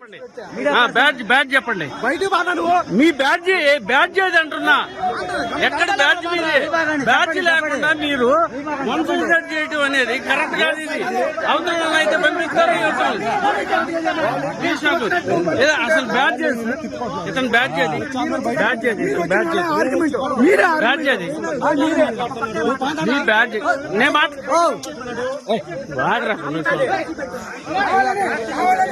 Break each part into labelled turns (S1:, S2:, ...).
S1: చెప్పండి. Badge badge చెప్పండి.
S2: బయట
S1: మీ బ్యాడ్జ్ బ్యాడ్జ్ ఏది అంటున్నా? ఎక్కడ బ్యాడ్జ్ మీది? బ్యాడ్జ్ లేకుండా మీరు మనుషులు సెట్ చేయటం అనేది కరెక్ట్ కాదు ఇది. అవతల. అయితే పంపిస్తారు అసలు బ్యాడ్జ్? ఇతను బ్యాడ్జ్ ఏది? బ్యాడ్జ్ ఇతను బ్యాడ్జ్ బ్యాడ్జ్ ఏది? మీ బ్యాడ్జ్. నేను మాట ఏయ్,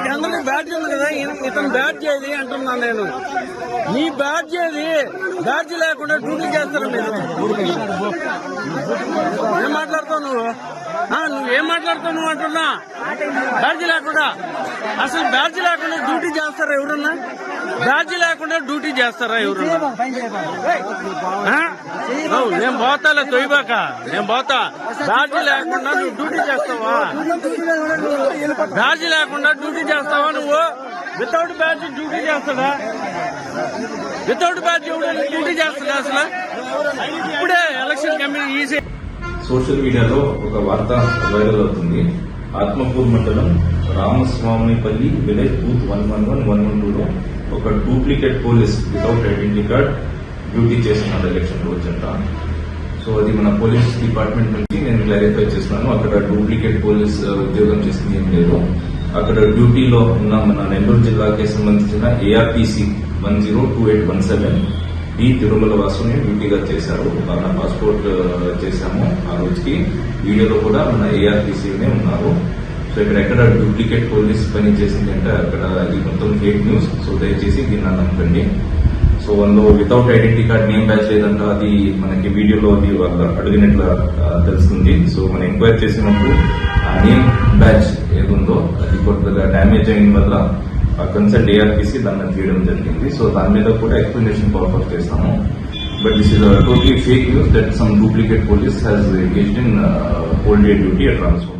S1: ఆ, బ్యాట్ ఉంది కదా ఇతను బ్యాట్ చేయది అంటున్నాను నేను. మీ బ్యాట్ చేయది బ్యాట్ లేకుండా డ్యూటీ చేస్తారు మీరు. ఏం మాట్లాడతావు నువ్వు నువ్వేం మాట్లాడతావు నువ్వు అంటున్నా? బ్యాట్ లేకుండా. అసలు బ్యాడ్జ్ లేకుండా డ్యూటీ చేస్తారా ఎవరన్నా? బ్యాడ్జ్ లేకుండా డ్యూటీ చేస్తారా ఎవరన్నా? నేను పోతాలే తొయ్యబాక. నేను పోతా. బ్యాడ్జ్ లేకుండా నువ్వు డ్యూటీ చేస్తావా? బ్యాడ్జ్ లేకుండా డ్యూటీ చేస్తావా నువ్వు? వితౌట్ బ్యాడ్జ్ డ్యూటీ చేస్తాడా? వితౌట్ బ్యాడ్జ్ ఎవడైనా డ్యూటీ చేస్తాడా అసలు? ఇప్పుడే ఎలక్షన్ కమిషన్ ఈసీ
S3: సోషల్ మీడియాలో ఒక వార్త వైరల్ అవుతుంది. ఆత్మకూరు మండలం Ramaswamipalli village booth one one one one one టూలో ఒక duplicate police without identity card duty చేస్తున్నాడు ఎలక్షన్ రోజంట సో అది మన పోలీస్ డిపార్ట్మెంట్ నుంచి నేను క్లారిఫై చేస్తున్నాను. అక్కడ డూప్లికేట్ పోలీస్ ఉద్యోగం చేసింది ఏం లేదు. అక్కడ డ్యూటీలో ఉన్న మన నెల్లూరు జిల్లాకి సంబంధించిన ARTC one zero two eight one seven ఈ తిరుమల వాసుని డ్యూటీగా చేశారు. మన పాస్పోర్ట్ చేశాము ఆ రోజుకి. వీడియోలో కూడా మన ఏఆర్టీసీనే ఉన్నారు. సో ఇక్కడ ఎక్కడ డూప్లికేట్ పోలీస్ పని చేసింది అంటే అక్కడ ఇది మొత్తం ఫేక్ న్యూస్ సో దయచేసి దీన్ని నమ్మకండి. సో వాళ్ళు without identity card name badge లేదంట అది మనకి వీడియోలో అది వాళ్ళు అడిగినట్లు తెలుస్తుంది. సో మనం ఎంక్వైరీ చేసినప్పుడు ఆ నేమ్ బ్యాచ్ ఏదుందో అది కొద్దిగా డ్యామేజ్ అయిన వల్ల కన్సర్న్ కన్సల్ట్ ఏఆర్పిసి దాన్ని తీయడం జరిగింది. సో దాని మీద కూడా ఎక్స్ప్లెనేషన్ పర్పస్ చేస్తాము. But this is totally fake news that some duplicate police has engaged in old day duty at transfer